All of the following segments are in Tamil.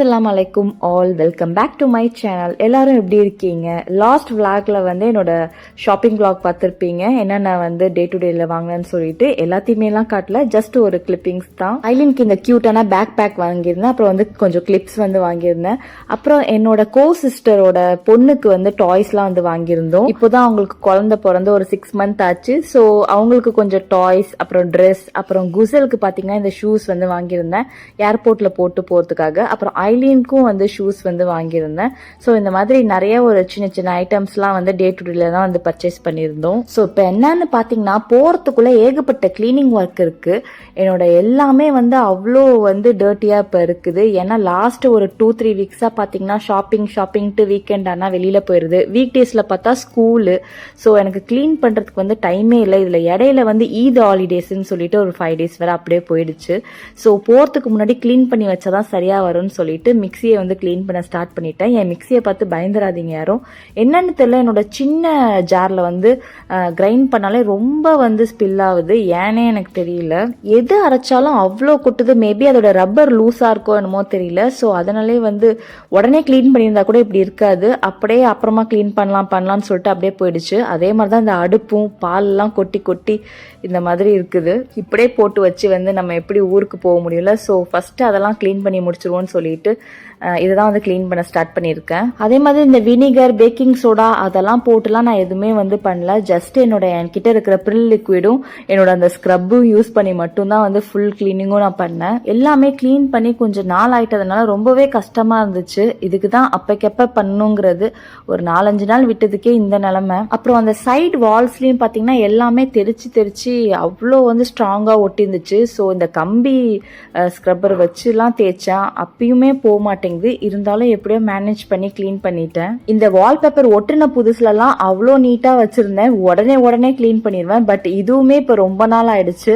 அஸ்லாம் அலைக்கும் all welcome back to my channel எல்லாரும் எப்படி இருக்கீங்க? லாஸ்ட் vlogல வந்து என்னோட ஷாப்பிங் விளாக் பார்த்துருப்பீங்க. என்னென்ன வந்து டே டு டேல வாங்கினேன்னு சொல்லிட்டு எல்லாத்தையுமேலாம் காட்டல. ஜஸ்ட் ஒரு கிளிப்பிங்ஸ் தான். ஐலினுக்கு இந்த க்யூட்டான பேக் பேக் வாங்கியிருந்தேன். அப்புறம் வந்து கொஞ்சம் கிளிப்ஸ் வந்து வாங்கியிருந்தேன். அப்புறம் என்னோட கோ சிஸ்டரோட பொண்ணுக்கு வந்து டாய்ஸ்லாம் வந்து வாங்கியிருந்தோம். இப்போதான் அவங்களுக்கு குழந்தை பிறந்து ஒரு சிக்ஸ் மந்த் ஆச்சு. ஸோ அவங்களுக்கு கொஞ்சம் டாய்ஸ் அப்புறம் ட்ரெஸ் அப்புறம் குசலுக்கு பார்த்தீங்கன்னா இந்த ஷூஸ் வந்து வாங்கியிருந்தேன். ஏர்போர்ட்ல போட்டு போகிறதுக்காக அப்புறம் ஐலீனுக்கும் வந்து ஷூஸ் வந்து வாங்கியிருந்தேன். ஸோ இந்த மாதிரி நிறைய ஒரு சின்ன சின்ன ஐட்டம்ஸ்லாம் வந்து டே டு டேல தான் வந்து பர்ச்சேஸ் பண்ணியிருந்தோம். ஸோ இப்போ என்னன்னு பார்த்தீங்கன்னா போகிறதுக்குள்ள ஏகப்பட்ட க்ளீனிங் ஒர்க் இருக்கு. என்னோட எல்லாமே வந்து அவ்வளோ வந்து டர்ட்டியாக இப்போ இருக்குது. ஏன்னா லாஸ்ட் ஒரு டூ த்ரீ வீக்ஸாக பார்த்தீங்கன்னா ஷாப்பிங் ஷாப்பிங்ட்டு வீக்கெண்ட் ஆனால் வெளியில் போயிடுது வீக் டேஸில் பார்த்தா ஸ்கூலு ஸோ எனக்கு க்ளீன் பண்ணுறதுக்கு வந்து டைமே இல்லை. இதில் இடையில வந்து ஈத் ஹாலிடேஸ்ன்னு சொல்லிட்டு ஒரு ஃபைவ் டேஸ் வரை அப்படியே போயிடுச்சு. ஸோ போகிறதுக்கு முன்னாடி க்ளீன் பண்ணி வச்சா தான் சரியாக வரும்னு சொல்லிட்டு மிக்சியை வந்து க்ளீன் பண்ண ஸ்டார்ட் பண்ணிட்டேன். என் மிக்சியை பார்த்து பயந்துராதீங்க யாரும். என்னன்னு தெரியல என்னோட சின்ன ஜாரில் வந்து கிரைண்ட் பண்ணாலே ரொம்ப வந்து ஸ்பில் ஆகுது. ஏனே எனக்கு தெரியல. எது அரைச்சாலும் அவ்வளோ கொட்டுது. மேபி அதோட ரப்பர் லூஸாக இருக்கோ என்னமோ தெரியல. ஸோ அதனாலே வந்து உடனே க்ளீன் பண்ணியிருந்தா கூட இப்படி இருக்காது. அப்படியே அப்புறமா க்ளீன் பண்ணலாம் பண்ணலாம்னு சொல்லிட்டு அப்படியே போயிடுச்சு. அதே மாதிரி தான் இந்த அடுப்பும் பால்லாம் கொட்டி கொட்டி இந்த மாதிரி இருக்குது. இப்படியே போட்டு வச்சு வந்து நம்ம எப்படி ஊருக்கு போக முடியல ஸோ ஃபஸ்ட்டு அதெல்லாம் க்ளீன் பண்ணி முடிச்சிருவோம்னு சொல்லிட்டு ആയിട്ട് இதை தான் வந்து க்ளீன் பண்ண ஸ்டார்ட் பண்ணியிருக்கேன். அதே மாதிரி இந்த வினிகர் பேக்கிங் சோடா அதெல்லாம் போட்டுலாம் நான் எதுவுமே வந்து பண்ணல. ஜஸ்ட் என்னோட என்கிட்ட இருக்கிற ப்ரில் லிக்விடும் என்னோட அந்த ஸ்க்ரப்பும் யூஸ் பண்ணி மட்டும்தான் வந்து ஃபுல் க்ளீனிங்கும் நான் பண்ணேன். எல்லாமே க்ளீன் பண்ணி கொஞ்சம் நாள் ஆயிட்டதுனால ரொம்பவே கஷ்டமா இருந்துச்சு. இதுக்கு தான் அப்பைக்கப்ப பண்ணுங்கிறது ஒரு நாலஞ்சு நாள் விட்டதுக்கே இந்த நிலமை. அப்புறம் அந்த சைடு வால்ஸ்லயும் பார்த்தீங்கன்னா எல்லாமே தெரிச்சு தெரிச்சு அவ்வளோ வந்து ஸ்ட்ராங்கா ஒட்டிருந்துச்சு. ஸோ இந்த கம்பி ஸ்க்ரப்பர் வச்சுலாம் தேய்ச்சேன். அப்பயுமே போக மாட்டேங்குது இருந்தாலும் எப்படியோ மேனேஜ் பண்ணி க்ளீன் பண்ணிட்டேன். இந்த வால்பேப்பர் ஒட்டின புதுசுலலாம் அவ்வளோ நீட்டாக வச்சுருந்தேன். உடனே உடனே க்ளீன் பண்ணிடுவேன் பட் இதுவுமே இப்போ ரொம்ப நாள் ஆயிடுச்சு.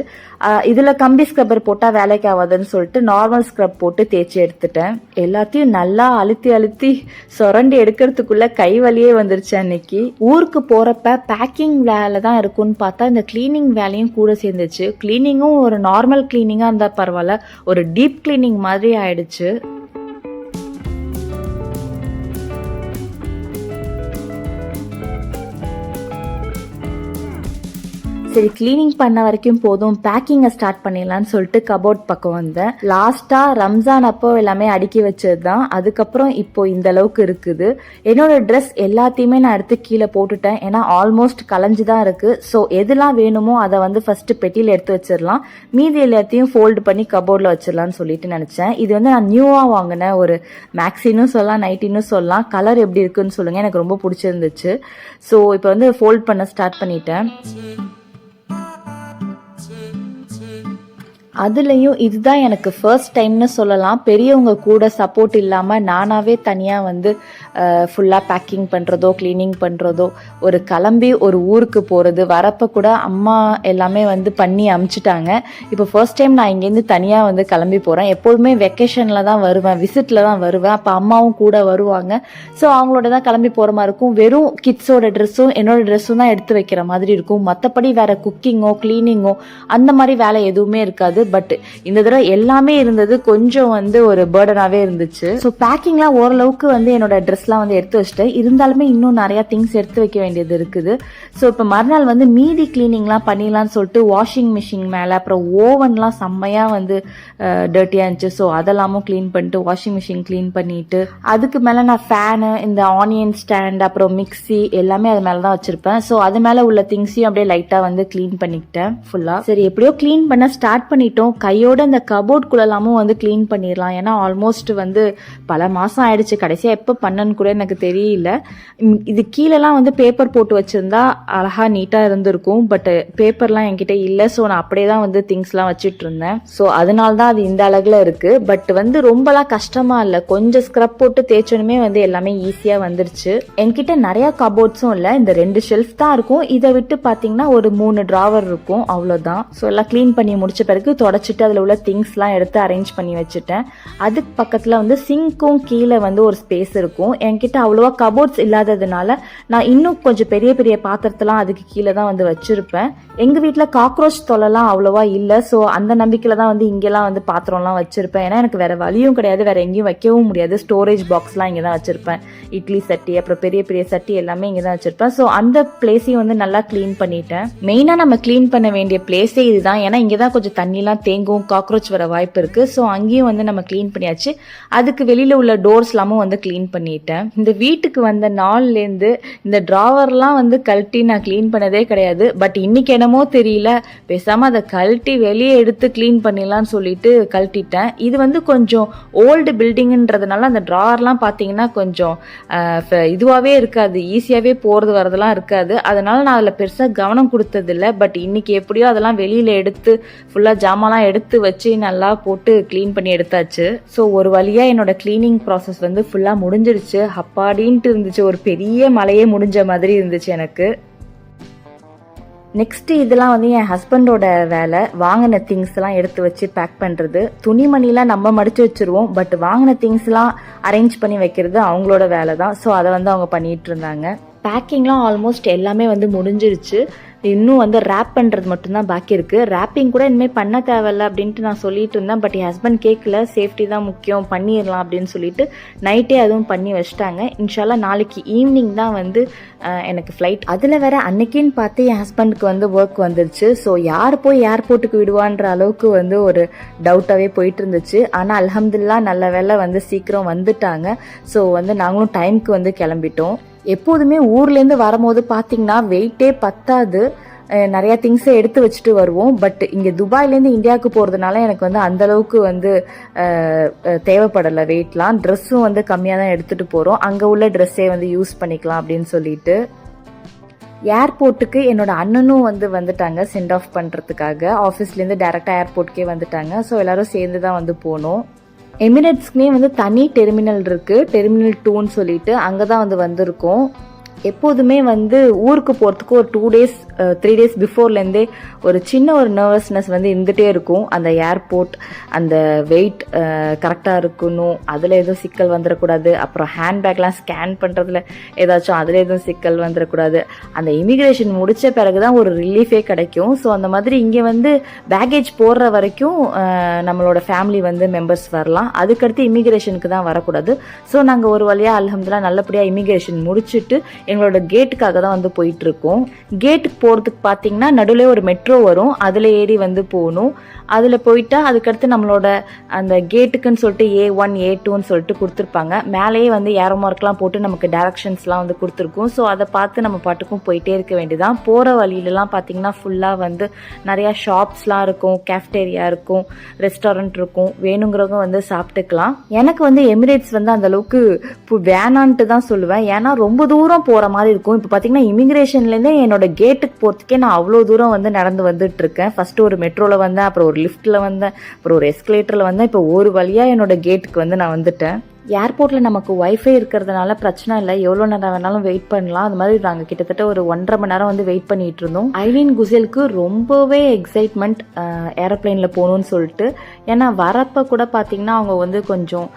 இதில் கம்பி ஸ்க்ரப்பர் போட்டால் வேலைக்கு ஆகாதுன்னு சொல்லிட்டு நார்மல் ஸ்க்ரப் போட்டு தேய்ச்சி எடுத்துட்டேன். எல்லாத்தையும் நல்லா அழுத்தி அழுத்தி சுரண்டி எடுக்கிறதுக்குள்ள கை வலியே வந்துருச்சு அன்னைக்கு. ஊருக்கு போகிறப்ப பேக்கிங் வேலை தான் இருக்கும்னு பார்த்தா இந்த க்ளீனிங் வேலையும் கூட சேர்ந்துச்சு. க்ளீனிங்கும் ஒரு நார்மல் க்ளீனிங்காக இருந்தால் பரவாயில்ல. ஒரு டீப் க்ளீனிங் மாதிரி ஆயிடுச்சு. சரி க்ளீனிங் பண்ண வரைக்கும் போதும் பேக்கிங்கை ஸ்டார்ட் பண்ணிடலாம்னு சொல்லிட்டு கபோர்ட் பக்கம் வந்தேன். லாஸ்ட்டாக ரம்ஜான் அப்போ எல்லாமே அடுக்கி வச்சது தான் அதுக்கப்புறம் இப்போ இந்த அளவுக்கு இருக்குது. என்னோட ட்ரெஸ் எல்லாத்தையுமே நான் எடுத்து கீழே போட்டுட்டேன். ஏன்னா ஆல்மோஸ்ட் கலைஞ்சு தான் இருக்குது ஸோ எதெல்லாம் வேணுமோ அதை வந்து ஃபஸ்ட்டு பெட்டியில் எடுத்து வச்சிடலாம். மீதி எல்லாத்தையும் ஃபோல்டு பண்ணி கபோர்டில் வச்சிடலாம்னு சொல்லிட்டு நினச்சேன். இது வந்து நான் நியூவாக வாங்கின ஒரு மேக்ஸினும் சொல்லலாம் நைட்டினும் சொல்லலாம். கலர் எப்படி இருக்குன்னு சொல்லுங்கள் எனக்கு ரொம்ப பிடிச்சிருந்துச்சு. ஸோ இப்போ வந்து ஃபோல்ட் பண்ண ஸ்டார்ட் பண்ணிட்டேன். அதுலேயும் இதுதான் எனக்கு ஃபர்ஸ்ட் டைம்னு சொல்லலாம். பெரியவங்க கூட சப்போர்ட் இல்லாமல் நானாகவே தனியாக வந்து ஃபுல்லாக பேக்கிங் பண்ணுறதோ க்ளீனிங் பண்ணுறதோ ஒரு கிளம்பி ஒரு ஊருக்கு போகிறது வரப்போ கூட அம்மா எல்லாமே வந்து பண்ணி அமுச்சிட்டாங்க. இப்போ ஃபர்ஸ்ட் டைம் நான் இங்கேருந்து தனியாக வந்து கிளம்பி போகிறேன் எப்போதுமே வெக்கேஷனில் தான் வருவேன் விசிட்டில் தான் வருவேன். அப்போ அம்மாவும் கூட வருவாங்க. ஸோ அவங்களோட தான் கிளம்பி போகிற மாதிரி இருக்கும். வெறும் கிட்ஸோட ட்ரெஸ்ஸும் என்னோட ட்ரெஸ்ஸும் தான் எடுத்து வைக்கிற மாதிரி இருக்கும். மற்றபடி வேறு குக்கிங்கோ க்ளீனிங்கோ அந்த மாதிரி வேலை எதுவுமே இருக்காது. பட் இந்த தடவை எல்லாமே இருந்தது கொஞ்சம் வந்து ஒரு பேர்டனாகவே இருந்துச்சு. ஸோ பேக்கிங்லாம் ஓரளவுக்கு வந்து என்னோட ட்ரெஸ்லாம் வந்து எடுத்து வச்சுட்டேன். இருந்தாலுமே இன்னும் நிறையா திங்ஸ் எடுத்து வைக்க வேண்டியது இருக்குது. ஸோ இப்போ மறுநாள் வந்து மீதி க்ளீனிங்லாம் பண்ணிடலாம்னு சொல்லிட்டு வாஷிங் மிஷின் மேலே அப்புறம் ஓவன்லாம் செம்மையாக வந்து டர்ட்டியாக இருந்துச்சு. ஸோ அதெல்லாமும் க்ளீன் பண்ணிட்டு வாஷிங் மிஷின் க்ளீன் பண்ணிட்டு அதுக்கு மேலே நான் ஃபேனு இந்த ஆனியன் ஸ்டாண்ட் அப்புறம் மிக்ஸி எல்லாமே அது மேலே தான் வச்சுருப்பேன். ஸோ அது மேலே உள்ள திங்ஸையும் அப்படியே லைட்டாக வந்து க்ளீன் பண்ணிக்கிட்டேன் ஃபுல்லாக சரி எப்படியோ க்ளீன் பண்ண ஸ்டார்ட் பண்ணிட்டோம் கையோட அந்த கபோர்ட் குள்ளலாமும் வந்து க்ளீன் பண்ணிடலாம் ஏன்னா ஆல்மோஸ்ட் வந்து பல மாதம் ஆயிடுச்சு. கடைசியாக எப்போ பண்ணன்னு கூட எனக்கு தெரியல. இது கீழெல்லாம் வந்து பேப்பர் போட்டு வச்சுருந்தா அழகாக நீட்டாக இருந்திருக்கும். பட் பேப்பர்லாம் என்கிட்ட இல்லை. ஸோ நான் அப்படியே தான் வந்து திங்ஸ்லாம் வச்சுட்டு இருந்தேன் ஸோ அதனால தான் அது இந்த அளவில் இருக்குது பட் வந்து ரொம்பலாம் கஷ்டமாக இல்லை. கொஞ்சம் ஸ்க்ரப் போட்டு தேய்ச்சோனுமே வந்து எல்லாமே ஈஸியாக வந்துருச்சு. என்கிட்ட நிறையா கபோர்ட்ஸும் இல்லை. இந்த ரெண்டு ஷெல்ஃப் தான் இருக்கும். இதை விட்டு பார்த்தீங்கன்னா ஒரு மூணு ட்ராவர் இருக்கும். அவ்வளோதான் ஸோ எல்லாம் க்ளீன் பண்ணி முடிச்ச பிறகு தொடச்சிட்டு அதில் உள்ள திங்ஸ்லாம் எடுத்து அரேஞ்ச் பண்ணி வச்சுட்டேன். அதுக்கு பக்கத்தில் வந்து சிங்க்கும் கீழே வந்து ஒரு ஸ்பேஸ் இருக்கும். என்கிட்ட அவ்வளோவா கபோர்ட்ஸ் இல்லாததுனால நான் இன்னும் கொஞ்சம் பெரிய பெரிய பாத்திரத்தெல்லாம் அதுக்கு கீழே தான் வந்து வச்சுருப்பேன். எங்கள் வீட்டில் காக்ரோச் தொலைலாம் அவ்வளோவா இல்லை. ஸோ அந்த நம்பிக்கையில் தான் வந்து இங்கெல்லாம் வந்து பாத்திரம்லாம் வச்சுருப்பேன். ஏன்னா எனக்கு வேறு வழியும் கிடையாது. வேறு எங்கேயும் வைக்கவும் முடியாது. ஸ்டோரேஜ் பாக்ஸ்லாம் இங்கே தான் வச்சுருப்பேன். இட்லி சட்டி அப்புறம் பெரிய பெரிய சட்டி எல்லாமே இங்கே தான் வச்சுருப்பேன். ஸோ அந்த பிளேஸையும் வந்து நல்லா க்ளீன் பண்ணிட்டேன். மெயினாக நம்ம க்ளீன் பண்ண வேண்டிய பிளேஸே இதுதான். ஏன்னா இங்கே தான் கொஞ்சம் தண்ணிலாம் தேங்கும் காக்ரோச் வர வாய்ப்பு இருக்குது ஸோ அங்கேயும் வந்து நம்ம க்ளீன் பண்ணியாச்சு. அதுக்கு வெளியில் உள்ள டோர்ஸ்லாமும் வந்து க்ளீன் பண்ணிட்டேன். இந்த வீட்டுக்கு வந்த நாள்லேருந்து இந்த ட்ராவர்லாம் வந்து கழட்டி நான் க்ளீன் பண்ணதே கிடையாது. பட் இன்னைக்கு என்னமோ தெரியல. பேசாமல் அதை கழட்டி வெளியே எடுத்து க்ளீன் பண்ணிடலாம்னு சொல்லிட்டு கழட்டிட்டேன். இது வந்து கொஞ்சம் ஓல்டு பில்டிங்ன்றதுனால அந்த ட்ராவர்லாம் பார்த்தீங்கன்னா கொஞ்சம் இதுவாகவே இருக்காது. ஈஸியாகவே போகிறது வரதெல்லாம் இருக்காது. அதனால் நான் அதில் பெருசாக கவனம் கொடுத்ததில்லை. பட் இன்னைக்கு எப்படியோ அதெல்லாம் வெளியில் எடுத்து ஃபுல்லாக ஜாமான்லாம் எடுத்து வச்சு நல்லா போட்டு க்ளீன் பண்ணி எடுத்தாச்சு. ஸோ ஒரு வழியாக என்னோடய க்ளீனிங் ப்ராசஸ் வந்து ஃபுல்லாக முடிஞ்சிருச்சு. அப்பாடின்ட்டு இருந்துச்சு. ஒரு பெரிய மலையே முடிஞ்ச மாதிரி இருந்துச்சு எனக்கு. நெக்ஸ்ட்டு இதெல்லாம் வந்து என் ஹஸ்பண்டோட வேலை. வாங்கின திங்ஸ்லாம் எடுத்து வச்சு பேக் பண்ணுறது துணிமணிலாம் நம்ம மடித்து வச்சுருவோம். பட் வாங்கின திங்ஸ்லாம் அரேஞ்ச் பண்ணி வைக்கிறது அவங்களோட வேலை தான் ஸோ அதை வந்து அவங்க பண்ணிகிட்டு இருந்தாங்க. பேக்கிங்லாம் ஆல்மோஸ்ட் எல்லாமே வந்து முடிஞ்சிருச்சு. இன்னும் வந்து ரேப் பண்ணுறது மட்டும்தான் பாக்கி இருக்குது ரேப்பிங் கூட இனிமேல் பண்ண தேவையில்ல அப்படின்ட்டு நான் சொல்லிட்டு இருந்தேன். பட் என் ஹஸ்பண்ட் கேட்கல சேஃப்டி தான் முக்கியம். பண்ணிடலாம் அப்படின்னு சொல்லிட்டு நைட்டே அதுவும் பண்ணி வச்சிட்டாங்க. இன்ஷால்லாம் நாளைக்கு ஈவினிங் தான் வந்து எனக்கு ஃப்ளைட் அதில் வேற அன்னைக்கின்னு பார்த்து என் ஹஸ்பண்டுக்கு வந்து ஒர்க் வந்துருச்சு. ஸோ யார் போய் ஏர்போர்ட்டுக்கு விடுவான்ற அளவுக்கு வந்து ஒரு டவுட்டாகவே போயிட்டு இருந்துச்சு. ஆனால் அலமதுல்லா நல்ல வேலை வந்து சீக்கிரம் வந்துட்டாங்க. ஸோ வந்து நாங்களும் டைம்க்கு வந்து கிளம்பிட்டோம். எப்போதுமே ஊர்லேருந்து வரும்போது பார்த்தீங்கன்னா வெயிட்டே பத்தாது. நிறையா திங்ஸை எடுத்து வச்சுட்டு வருவோம். பட் இங்கே துபாயிலேருந்து இந்தியாவுக்கு போகிறதுனால எனக்கு வந்து அந்தளவுக்கு வந்து தேவைப்படலை வெயிட்லாம் ட்ரெஸ்ஸும் வந்து கம்மியாக தான் எடுத்துகிட்டு போகிறோம் அங்கே உள்ள ட்ரெஸ்ஸே வந்து யூஸ் பண்ணிக்கலாம் அப்படின்னு சொல்லிட்டு. ஏர்போர்ட்டுக்கு என்னோட அண்ணனும் வந்து வந்துட்டாங்க சென்ட் ஆஃப் பண்ணுறதுக்காக ஆஃபீஸ்லேருந்து டேரெக்டாக ஏர்போர்ட்டுக்கே வந்துட்டாங்க. ஸோ எல்லோரும் சேர்ந்து தான் வந்து போனோம். எமிரேட்ஸ்க்குனே வந்து தனி டெர்மினல் இருக்குது டெர்மினல் டூன்னு சொல்லிட்டு அங்கே தான் வந்து வந்திருக்கோம். எப்போதுமே வந்து ஊருக்கு போகிறதுக்கு ஒரு டூ டேஸ் த்ரீ டேஸ் பிஃபோர்லேருந்தே ஒரு சின்ன ஒரு நர்வஸ்னஸ் வந்து இருந்துகிட்டே இருக்கும். அந்த ஏர்போர்ட் அந்த வெயிட் கரெக்டாக இருக்கணும். அதில் எதுவும் சிக்கல் வந்துடக்கூடாது அப்புறம் ஹேண்ட்பேக்லாம் ஸ்கேன் பண்ணுறதுல ஏதாச்சும் அதில் எதுவும் சிக்கல் வந்துடக்கூடாது அந்த இமிக்ரேஷன் முடித்த பிறகு தான் ஒரு ரிலீஃபே கிடைக்கும். ஸோ அந்த மாதிரி இங்கே வந்து பேக்கேஜ் போடுற வரைக்கும் நம்மளோட ஃபேமிலி வந்து மெம்பர்ஸ் வரலாம். அதுக்கடுத்து இமிக்ரேஷனுக்கு தான் வரக்கூடாது. ஸோ நாங்கள் ஒரு வழியாக அல்ஹம்துல்லா நல்லபடியாக இமிக்ரேஷன் முடிச்சுட்டு எங்களோட கேட்டுக்காக தான் வந்து போயிட்டு இருக்கோம் கேட்டுக்கு போகிறதுக்கு பார்த்தீங்கன்னா நடுவில் ஒரு மெட்ரோ வரும். அதில் ஏறி வந்து போகணும். அதில் போயிட்டா அதுக்கடுத்து நம்மளோட அந்த கேட்டுக்குன்னு சொல்லிட்டு ஏ ஒன் ஏ டூன்னு சொல்லிட்டு கொடுத்துருப்பாங்க. மேலேயே வந்து ஏரோ மார்க்லாம் போட்டு நமக்கு டேரக்ஷன்ஸ்லாம் வந்து கொடுத்துருக்கும். ஸோ அதை பார்த்து நம்ம பாட்டுக்கும் போயிட்டே இருக்க வேண்டியதான் போகிற வழியிலலாம் பார்த்தீங்கன்னா ஃபுல்லாக வந்து நிறையா ஷாப்ஸ்லாம் இருக்கும் கேஃப்டேரியா இருக்கும் ரெஸ்டாரண்ட் இருக்கும். வேணுங்கிறவங்க வந்து சாப்பிட்டுக்கலாம். எனக்கு வந்து எமிரேட்ஸ் வந்து அந்த அளவுக்கு வேணான்ட்டு தான் சொல்லுவேன். ஏன்னா ரொம்ப தூரம் போகிற மாதிரி இருக்கும். இப்போ பார்த்தீங்கன்னா இமிக்ரேஷன்லேருந்தே என்னோட கேட்டுக்கு போகிறதுக்கே நான் அவ்வளோ தூரம் வந்து நடந்து வந்துட்டுருக்கேன். ஃபஸ்ட்டு ஒரு மெட்ரோவில் வந்தேன் அப்புறம் ஒரு லிஃப்ட்டில் வந்தேன் அப்புறம் ஒரு எஸ்கலேட்டரில் வந்தேன். இப்போ ஒரு வழியாக என்னோட கேட்டுக்கு வந்து நான் வந்துட்டேன். ஏர்போர்ட்டில் நமக்கு ஒய்ஃபை இருக்கிறதுனால பிரச்சனை இல்லை. எவ்வளோ நேரம் வேணாலும் வெயிட் பண்ணலாம். அது மாதிரி நாங்கள் கிட்டத்தட்ட ஒரு ஒன்றரை மணி நேரம் வந்து வெயிட் பண்ணிட்டு இருந்தோம். ஐலின் குசேலுக்கு ரொம்பவே எக்ஸைட்மெண்ட் ஏரோப்ளைனில் போகணும்னு சொல்லிட்டு. ஏன்னா வரப்போ கூட பார்த்தீங்கன்னா அவங்க வந்து கொஞ்சம்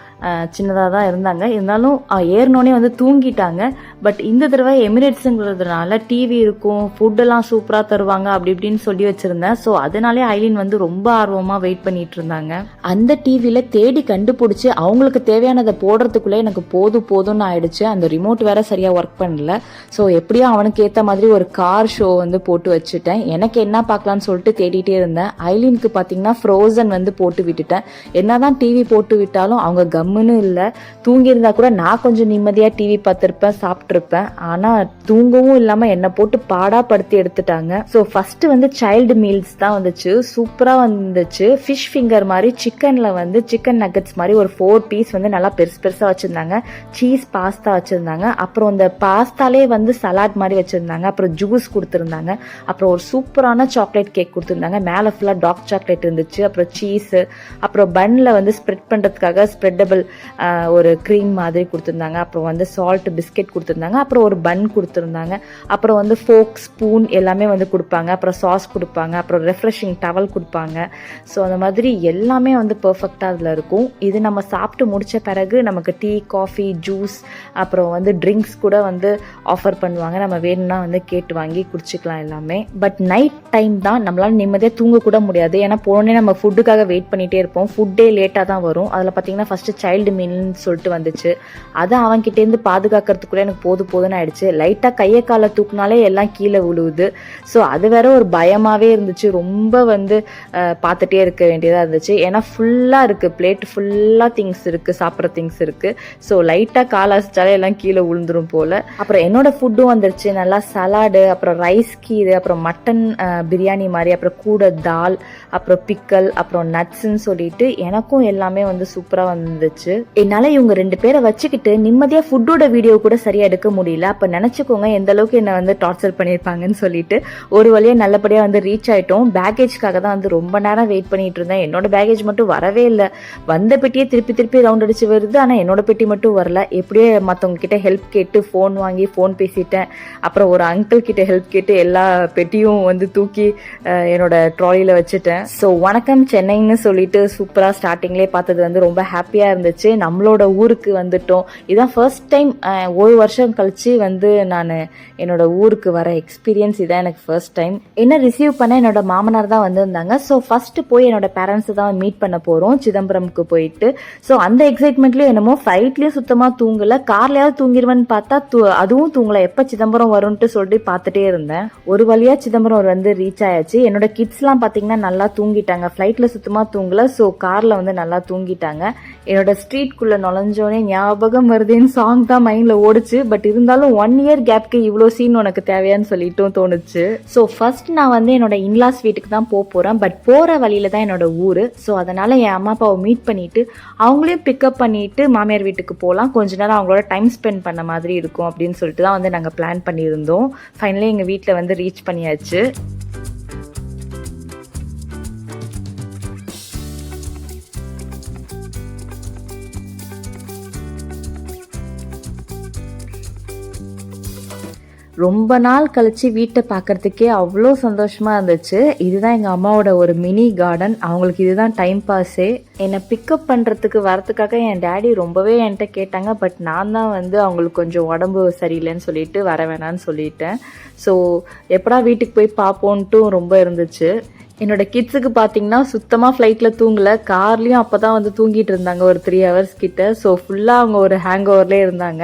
சின்னதாக தான் இருந்தாங்க. இருந்தாலும் ஏறினோடனே வந்து தூங்கிட்டாங்க. பட் இந்த தடவை எமிரேட்ஸுங்கிறதுனால டிவி இருக்கும் ஃபுட்டெல்லாம் சூப்பராக தருவாங்க அப்படி இப்படின்னு சொல்லி வச்சுருந்தேன். ஸோ அதனாலே ஐலின் வந்து ரொம்ப ஆர்வமாக வெயிட் பண்ணிட்டு இருந்தாங்க. அந்த டிவியில் தேடி கண்டுபிடிச்சி அவங்களுக்கு தேவையானதை போடுறதுக்குள்ளே எனக்கு போதும் போதும்னு ஆயிடுச்சு. அந்த ரிமோட் வேற சரியாக ஒர்க் பண்ணல. ஸோ எப்படியோ அவனுக்கு ஏற்ற மாதிரி ஒரு கார் ஷோ வந்து போட்டு வச்சுட்டேன். எனக்கு என்ன பார்க்கலான்னு சொல்லிட்டு தேடிட்டே இருந்தேன். ஐலினுக்கு பார்த்தீங்கன்னா ஃப்ரோசன் வந்து போட்டு விட்டுட்டேன். என்ன தான் டிவி போட்டு விட்டாலும் அவங்க கம்முன்னு இல்லை. தூங்கியிருந்தா கூட நான் கொஞ்சம் நிம்மதியாக டிவி பார்த்துருப்பேன் சாப்பிட்ருப்பேன் ஆனால் தூங்கவும் இல்லாமல் என்னை போட்டு பாடாப்படுத்தி எடுத்துட்டாங்க. ஸோ ஃபஸ்ட்டு வந்து சைல்டு மீல்ஸ் தான் வந்துச்சு. சூப்பராக வந்துச்சு. ஃபிஷ் ஃபிங்கர் மாதிரி சிக்கனில் வந்து சிக்கன் நக்கெட்ஸ் மாதிரி ஒரு ஃபோர் பீஸ் வந்து நல்லா பெருசு பெருசாக வச்சுருந்தாங்க. சீஸ் பாஸ்தா வச்சுருந்தாங்க. அப்புறம் இந்த பாஸ்தாலே வந்து சலாட் மாதிரி வச்சுருந்தாங்க. அப்புறம் ஜூஸ் கொடுத்துருந்தாங்க. அப்புறம் ஒரு சூப்பரான சாக்லேட் கேக் கொடுத்துருந்தாங்க. மேலே ஃபுல்லாக டார்க் சாக்லேட் இருந்துச்சு. அப்புறம் சீஸு அப்புறம் பன்னில் வந்து ஸ்ப்ரெட் பண்ணுறதுக்காக ஸ்ப்ரெட்டபிள் ஒரு க்ரீம் மாதிரி கொடுத்துருந்தாங்க. அப்புறம் வந்து சால்ட் பிஸ்கெட் கொடுத்துருந்தாங்க. அப்புறம் ஒரு பன் கொடுத்துருந்தாங்க. அப்புறம் வந்து ஃபோக் ஸ்பூன் எல்லாமே வந்து கொடுப்பாங்க. அப்புறம் சாஸ் கொடுப்பாங்க. அப்புறம் ரெஃப்ரெஷிங் டவல் கொடுப்பாங்க. ஸோ அந்த மாதிரி எல்லாமே வந்து பர்ஃபெக்டாக அதில் இருக்கும். இது நம்ம சாப்பிட்டு முடித்த பிறகு நமக்கு டீ காஃபி ஜூஸ் அப்புறம் வந்து ட்ரிங்க்ஸ் கூட வந்து ஆஃபர் பண்ணுவாங்க. நம்ம வேணும்னா வந்து கேட்டு வாங்கி குடிச்சிக்கலாம் எல்லாமே. பட் நைட் டைம் தான் நம்மளால் நிம்மதியாக தூங்கக்கூட முடியாது. ஏன்னா போனே நம்ம ஃபுட்டுக்காக வெயிட் பண்ணிகிட்டே இருப்போம். ஃபுட்டே லேட்டாக தான் வரும். அதில் பார்த்தீங்கன்னா ஃபஸ்ட்டு சைல்டு மீல்னு சொல்லிட்டு வந்துச்சு. அதை அவன்கிட்டேருந்து பாதுகாக்கிறதுக்குள்ளே எனக்கு போது போதுன்னு ஆயிடுச்சு. லைட்டாக கையை காலை தூக்குனாலே எல்லாம் கீழே விழுவுது. ஸோ அது வேற ஒரு பயமாகவே இருந்துச்சு. ரொம்ப வந்து பார்த்துட்டே இருக்க வேண்டியதாக இருந்துச்சு. ஏன்னா ஃபுல்லாக இருக்குது பிளேட் ஃபுல்லாக திங்ஸ் இருக்குது சாப்பிட்ற திங்ஸ் இருக்குது ஸோ லைட்டாக காலாசிச்சாலே எல்லாம் கீழே விழுந்துரும் போல். அப்புறம் என்னோட ஃபுட்டும் வந்துருச்சு. நல்லா சலாடு அப்புறம் ரைஸ் கீரு அப்புறம் மட்டன் பிரியாணி மாதிரி அப்புறம் கூட தால் அப்புறம் பிக்கல் அப்புறம் நட்ஸ்ன்னு சொல்லிட்டு எனக்கும் எல்லாமே வந்து சூப்பராக வந்துச்சு. என்னால் இவங்க ரெண்டு பேரை வச்சுக்கிட்டு நிம்மதியாக ஃபுட்டோட வீடியோ கூட சரியாக எடுக்க முடியல. அப்போ நினச்சிக்கோங்க எந்த அளவுக்கு என்னை வந்து டார்ச்சர் பண்ணியிருப்பாங்கன்னு சொல்லிட்டு ஒரு வழியாக நல்லபடியாக வந்து ரீச் ஆயிட்டோம். பேக்கேஜ்க்காக தான் வந்து ரொம்ப நேரம் வெயிட் பண்ணிட்டு இருந்தேன். என்னோட பேக்கேஜ் மட்டும் வரவே இல்லை. வந்த பெட்டியே திருப்பி திருப்பி ரவுண்ட் அடிச்சு வருது. ஆனால் என்னோட பெட்டி மட்டும் வரல. எப்படியே மற்றவங்க கிட்ட ஹெல்ப் கேட்டு ஃபோன் வாங்கி ஃபோன் பேசிட்டேன். அப்புறம் ஒரு அங்கிள் கிட்ட ஹெல்ப் கேட்டு எல்லா பெட்டியும் வந்து தூக்கி என்னோட ட்ராலியில் வச்சுட்டேன். ஸோ வணக்கம் சென்னைன்னு சொல்லிட்டு சூப்பராக ஸ்டார்டிங்லேயே பார்த்தது வந்து ரொம்ப ஹாப்பியாக இருந்துச்சு. நம்மளோட ஊருக்கு வந்துட்டோம். இதான் ஃபர்ஸ்ட் டைம் ஒரு வருஷம் கழிச்சு வந்து நான் என்னோட ஊருக்கு வர எக்ஸ்பீரியன்ஸ் இதான் எனக்கு ஃபர்ஸ்ட் டைம் என்ன ரிசீவ் பண்ண என்னோட மாமனார் தான் வந்திருந்தாங்க. ஸோ ஃபர்ஸ்ட் போய் என்னோட பேரண்ட்ஸை தான் மீட் பண்ண போகிறோம் சிதம்பரம்க்கு போயிட்டு. ஸோ அந்த எக்ஸைட்மெண்ட்லேயும் என்னமோ ஃப்ளைட்லயும் சுத்தமாக தூங்கல. கார்லயாவது தூங்கிடுவேன்னு பார்த்தா தூ- அதுவும் தூங்கல. எப்போ சிதம்பரம் வரும்ன்ட்டு சொல்லிட்டு பார்த்துட்டே இருந்தேன். ஒரு வழியா சிதம்பரம் வந்து ரீச் ஆயாச்சு. என்னோட கிட்ஸ்லாம் பார்த்தீங்கன்னா நல்லா தூங்கிட்டாங்க. ஃப்ளைட்டில் சுத்தமாக தூங்கல. ஸோ காரில் வந்து நல்லா தூங்கிட்டாங்க. என்னோட ஸ்ட்ரீட்குள்ளே நுழைஞ்சோடனே ஞாபகம் வருதுன்னு சாங் தான் மைண்டில் ஓடுச்சு. பட் இருந்தாலும் ஒன் இயர் கேப்க்கு இவ்வளோ சீன் உனக்கு தேவையான்னு சொல்லிட்டும் தோணுச்சு. ஸோ ஃபர்ஸ்ட் நான் வந்து என்னோட இன்லாஸ் வீட்டுக்கு தான் போக போகிறேன் பட் போகிற வழியில தான் என்னோட ஊர். ஸோ அதனால் என் அம்மா அப்பாவை மீட் பண்ணிட்டு அவங்களையும் பிக்கப் பண்ணிட்டு மாமியார் வீட்டுக்கு போகலாம் கொஞ்ச நேரம் அவங்களோட டைம் ஸ்பெண்ட் பண்ண மாதிரி இருக்கும் அப்படின்னு சொல்லிட்டு தான் வந்து நாங்கள் பிளான் பண்ணியிருந்தோம். ஃபைனலி எங்கள் வீட்டில் வந்து ரீச் பண்ணியாச்சு. ரொம்ப நாள் கழித்து வீட்டை பார்க்கறதுக்கே அவ்வளோ சந்தோஷமாக இருந்துச்சு. இதுதான் எங்கள் அம்மாவோட ஒரு மினி கார்டன் அவங்களுக்கு இதுதான் டைம் பாஸே என்னை பிக்கப் பண்ணுறதுக்கு வரத்துக்காக என் டேடி ரொம்பவே என்கிட்ட கேட்டாங்க. பட் நான் தான் வந்து அவங்களுக்கு கொஞ்சம் உடம்பு சரியில்லைன்னு சொல்லிட்டு வர வேணான்னு சொல்லிட்டேன். ஸோ எப்படா வீட்டுக்கு போய் பார்ப்போன்ட்டும் ரொம்ப இருந்துச்சு. என்னோட கிட்ஸுக்கு பார்த்தீங்கன்னா சுத்தமாக ஃப்ளைட்டில் தூங்கல. கார்லேயும் அப்போ தான் வந்து தூங்கிட்டு இருந்தாங்க ஒரு த்ரீ ஹவர்ஸ் கிட்ட. ஸோ ஃபுல்லாக அவங்க ஒரு ஹேங் ஓவர்லேயே இருந்தாங்க.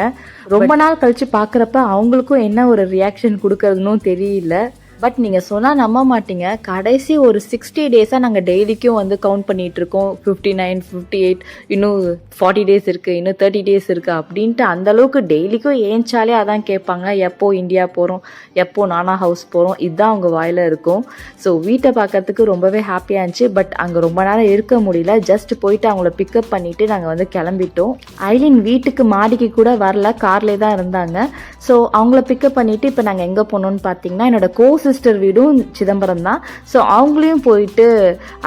ரொம்ப நாள் கழிச்சு பார்க்குறப்ப அவங்களுக்கும் என்ன ஒரு ரியாக்ஷன் கொடுக்கறதுன்னு தெரியல. பட் நீங்கள் சொன்னால் நம்ப மாட்டீங்க. கடைசி ஒரு சிக்ஸ்டி டேஸாக நாங்கள் டெய்லிக்கும் வந்து கவுண்ட் பண்ணிகிட்ருக்கோம் இருக்கோம் ஃபிஃப்டி நைன் ஃபிஃப்டி எயிட் இன்னும் ஃபார்ட்டி டேஸ் இருக்குது இன்னும் தேர்ட்டி டேஸ் இருக்குது அப்படின்ட்டு அந்தளவுக்கு டெய்லிக்கும் ஏஞ்சாலே அதான் கேட்பாங்க. எப்போ இந்தியா போகிறோம் எப்போ நானா ஹவுஸ் போகிறோம் இதுதான் அவங்க வாயில் இருக்கும். ஸோ வீட்டை பார்க்கறதுக்கு ரொம்பவே ஹாப்பியாக இருந்துச்சு. பட் அங்கே ரொம்ப நேரம் இருக்க முடியல. ஜஸ்ட் போயிட்டு அவங்கள பிக்கப் பண்ணிவிட்டு நாங்கள் வந்து கிளம்பிட்டோம். ஐலின் வீட்டுக்கு மாடிக்கு கூட வரல. கார்லேயே தான் இருந்தாங்க. ஸோ அவங்கள பிக்கப் பண்ணிவிட்டு இப்போ நாங்கள் எங்கே போனோம்னு பார்த்தீங்கன்னா என்னோட கோர்ஸ் சிஸ்டர் வீடும் சிதம்பரம் தான். ஸோ அவங்களையும் போயிட்டு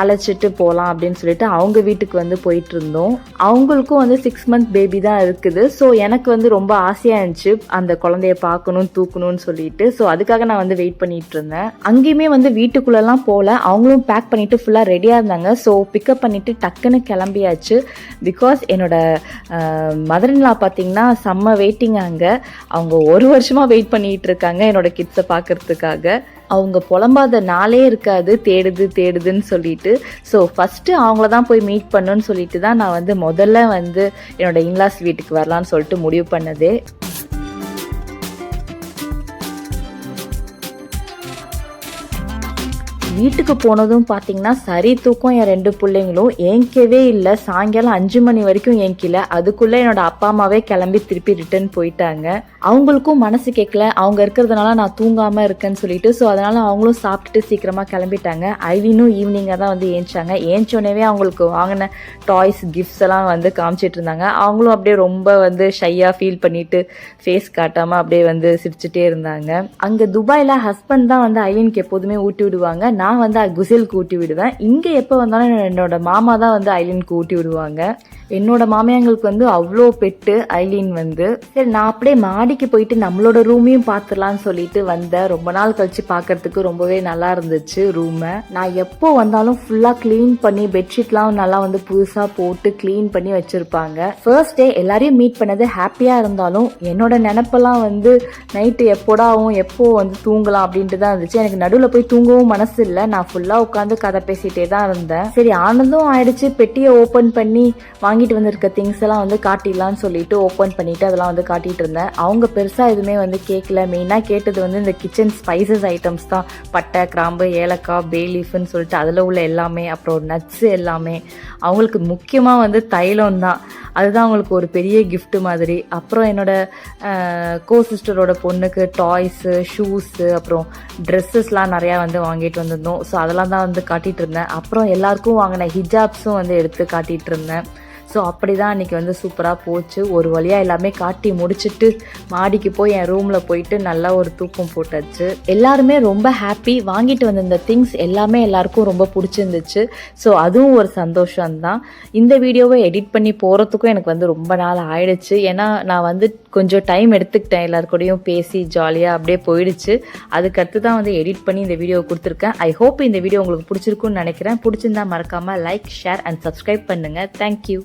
அழைச்சிட்டு போகலாம் அப்படின்னு சொல்லிட்டு அவங்க வீட்டுக்கு வந்து போயிட்டு இருந்தோம் அவங்களுக்கும் வந்து சிக்ஸ் மந்த் பேபி தான் இருக்குது. ஸோ எனக்கு வந்து ரொம்ப ஆசையாக இருந்துச்சு அந்த குழந்தைய பார்க்கணும் தூக்கணும்னு சொல்லிட்டு. ஸோ அதுக்காக நான் வந்து வெயிட் பண்ணிட்டு இருந்தேன் அங்கேயுமே வந்து வீட்டுக்குள்ளெல்லாம் போகல. அவங்களும் பேக் பண்ணிட்டு ஃபுல்லாக ரெடியாக இருந்தாங்க. ஸோ பிக்கப் பண்ணிட்டு டக்குன்னு கிளம்பியாச்சு. பிகாஸ் என்னோட மதர்ன்லா பார்த்தீங்கன்னா செம்ம வெயிட்டிங் அங்கே. அவங்க ஒரு வருஷமாக வெயிட் பண்ணிட்டு இருக்காங்க என்னோட கிட்ஸை பார்க்கறதுக்காக அவங்க புலம்பாத நாளே இருக்காது தேடுது தேடுதுன்னு சொல்லிட்டு. ஸோ ஃபஸ்ட்டு அவங்கள தான் போய் மீட் பண்ணுன்னு சொல்லிட்டு தான் நான் வந்து முதல்ல வந்து என்னோட இன்லாஸ் வீட்டுக்கு வரலான்னு சொல்லிட்டு முடிவு பண்ணதே. வீட்டுக்கு போனதும் பார்த்தீங்கன்னா சரி தூக்கம் என் ரெண்டு பிள்ளைங்களும். ஏங்கவே இல்லை. சாயங்காலம் அஞ்சு மணி வரைக்கும் ஏங்கில. அதுக்குள்ளே என்னோட அப்பா அம்மாவே கிளம்பி திருப்பி ரிட்டர்ன் போயிட்டாங்க. அவங்களுக்கும் மனசு கேட்கல அவங்க இருக்கிறதுனால நான் தூங்காமல் இருக்கேன்னு சொல்லிட்டு ஸோ அதனால் அவங்களும் சாப்பிட்டுட்டு சீக்கிரமாக கிளம்பிட்டாங்க. ஐவினும் ஈவினிங்காக தான் வந்து ஏஞ்சாங்க. ஏஞ்சோடனே அவங்களுக்கு வாங்கின டாய்ஸ் கிஃப்ட்ஸ் எல்லாம் வந்து காமிச்சிட்டு இருந்தாங்க. அவங்களும் அப்படியே ரொம்ப வந்து ஷையாக ஃபீல் பண்ணிட்டு ஃபேஸ் காட்டாமல் அப்படியே வந்து சிரிச்சுட்டே இருந்தாங்க. அங்கே துபாயில் ஹஸ்பண்ட் தான் வந்து ஐவினுக்கு எப்போதுமே ஊட்டி விடுவாங்க. நான் வந்து குசிலுக்கு ஊட்டி விடுவேன். இங்கே எப்போ வந்தாலும் என்னோட மாமா தான் வந்து ஐலினுக்கு ஊட்டி விடுவாங்க. என்னோட மாமியாங்களுக்கு வந்து அவ்வளோ பெட்டு ஐலீன் வந்து. சரி நான் அப்படியே மாடிக்கு போயிட்டு நம்மளோட ரூமையும் பார்த்துலான்னு சொல்லிட்டு வந்தேன். ரொம்ப நாள் கழிச்சு பார்க்கறதுக்கு ரொம்பவே நல்லா இருந்துச்சு ரூமை. நான் எப்போ வந்தாலும் ஃபுல்லாக க்ளீன் பண்ணி பெட்ஷீட்லாம் நல்லா வந்து புதுசாக போட்டு க்ளீன் பண்ணி வச்சுருப்பாங்க. ஃபர்ஸ்ட் டே எல்லாரையும் மீட் பண்ணது ஹாப்பியாக இருந்தாலும் என்னோட நினப்பெல்லாம் வந்து நைட்டு எப்போடாவும் எப்போ வந்து தூங்கலாம் அப்படின்ட்டு தான் இருந்துச்சு. எனக்கு நடுவில் போய் தூங்கவும் மனசு இல்லை. நான் ஃபுல்லாக உட்காந்து கதை பேசிட்டே தான் இருந்தேன். சரி ஆனந்தும் ஆயிடுச்சு. பெட்டியை ஓப்பன் பண்ணி வாங்கிட்டு வந்திருக்க திங்ஸ் எல்லாம் வந்து காட்டிடலாம்னு சொல்லிட்டு ஓப்பன் பண்ணிட்டு அதெல்லாம் வந்து காட்டிட்டு இருந்தேன். அவங்க பெருசாக எதுவுமே வந்து கேட்கல மெயினாக கேட்டது வந்து இந்த கிச்சன் ஸ்பைசஸ் ஐட்டம்ஸ் தான். பட்டை கிராம்பு ஏலக்காய் பே லீஃப்னு சொல்லிட்டு அதில் உள்ள எல்லாமே அப்புறம் நட்ஸ் எல்லாமே. அவங்களுக்கு முக்கியமாக வந்து தைலம் தான். அதுதான் அவங்களுக்கு ஒரு பெரிய கிஃப்ட் மாதிரி. அப்புறம் என்னோட கோ சிஸ்டரோட பொண்ணுக்கு டாய்ஸு ஷூஸு அப்புறம் ட்ரெஸ்ஸஸ்லாம் நிறையா வந்து வாங்கிட்டு வந்திருந்தோம். ஸோ அதெல்லாம் தான் வந்து காட்டிகிட்டு இருந்தேன். அப்புறம் எல்லாருக்கும் வாங்கின ஹிஜாப்ஸும் வந்து எடுத்து காட்டிட்டு இருந்தேன். ஸோ அப்படி தான் அன்றைக்கி வந்து சூப்பராக போச்சு. ஒரு வழியாக எல்லாமே காட்டி முடிச்சுட்டு மாடிக்கு போய் என் ரூமில் போயிட்டு நல்லா ஒரு தூக்கம் போட்டாச்சு. எல்லாருமே ரொம்ப ஹாப்பி வாங்கிட்டு வந்திருந்த திங்ஸ் எல்லாமே எல்லாருக்கும் ரொம்ப பிடிச்சிருந்துச்சு. ஸோ அதுவும் ஒரு சந்தோஷம்தான். இந்த வீடியோவை எடிட் பண்ணி போகிறதுக்கும் எனக்கு வந்து ரொம்ப நாள் ஆயிடுச்சு. ஏன்னா நான் வந்து கொஞ்சம் டைம் எடுத்துக்கிட்டேன் எல்லாருக்கூடையும் பேசி ஜாலியாக அப்படியே போயிடுச்சு. அதுக்கடுத்து தான் வந்து எடிட் பண்ணி இந்த வீடியோ கொடுத்துருக்கேன். ஐ ஹோப் இந்த வீடியோ உங்களுக்கு பிடிச்சிருக்குன்னு நினைக்கிறேன். பிடிச்சிருந்தா மறக்காமல் லைக் ஷேர் அண்ட் சப்ஸ்கிரைப் பண்ணுங்கள் தேங்க்யூ